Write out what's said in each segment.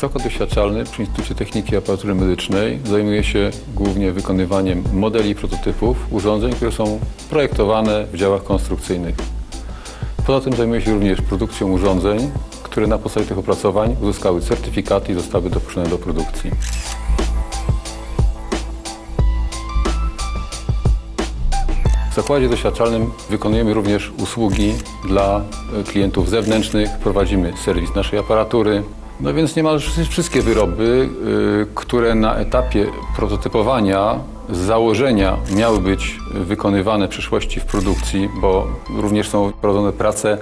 Zakład doświadczalny przy Instytucie Techniki Aparatury Medycznej zajmuje się głównie wykonywaniem modeli i prototypów urządzeń, które są projektowane w działach konstrukcyjnych. Poza tym zajmuje się również produkcją urządzeń, które na podstawie tych opracowań uzyskały certyfikaty i zostały dopuszczone do produkcji. W zakładzie doświadczalnym wykonujemy również usługi dla e, klientów zewnętrznych, prowadzimy serwis naszej aparatury. No więc niemal wszy- wszystkie wyroby, y, które na etapie prototypowania z założenia miały być wykonywane w przyszłości w produkcji, bo również są prowadzone prace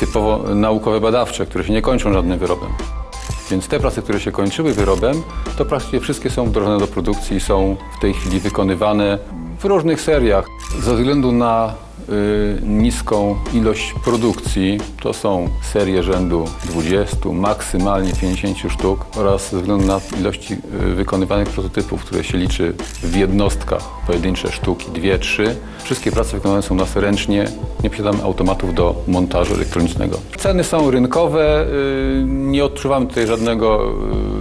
typowo naukowe badawcze, które się nie kończą żadnym wyrobem. Więc te prace, które się kończyły wyrobem, to praktycznie wszystkie są wdrożone do produkcji i są w tej chwili wykonywane w różnych seriach. Ze względu na niską ilość produkcji, to są serie rzędu 20, maksymalnie 50 sztuk oraz ze względu na ilości y, wykonywanych prototypów, które się liczy w jednostkach, pojedyncze sztuki, dwie, trzy, wszystkie prace wykonane są nas ręcznie, nie posiadamy automatów do montażu elektronicznego. Ceny są rynkowe, y, nie odczuwamy tutaj żadnego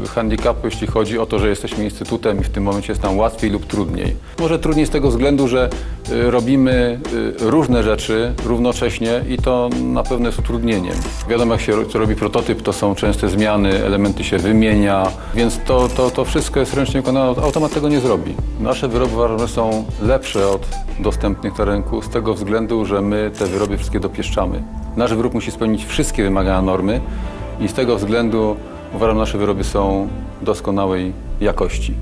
y, handicapu, jeśli chodzi o to, że jesteśmy instytutem i w tym momencie jest nam łatwiej lub trudniej. Może trudniej z tego względu, że y, robimy y, różne rzeczy równocześnie i to na pewno jest utrudnieniem. Wiadomo, jak się ro- robi prototyp, to są częste zmiany, elementy się wymienia, więc to, to, to wszystko jest ręcznie wykonane, automat tego nie zrobi. Nasze wyroby że są lepsze od dostępnych na rynku z tego względu, że my te wyroby wszystkie dopieszczamy. Nasz wyrób musi spełnić wszystkie wymagania normy i z tego względu uważam, nasze wyroby są doskonałej jakości.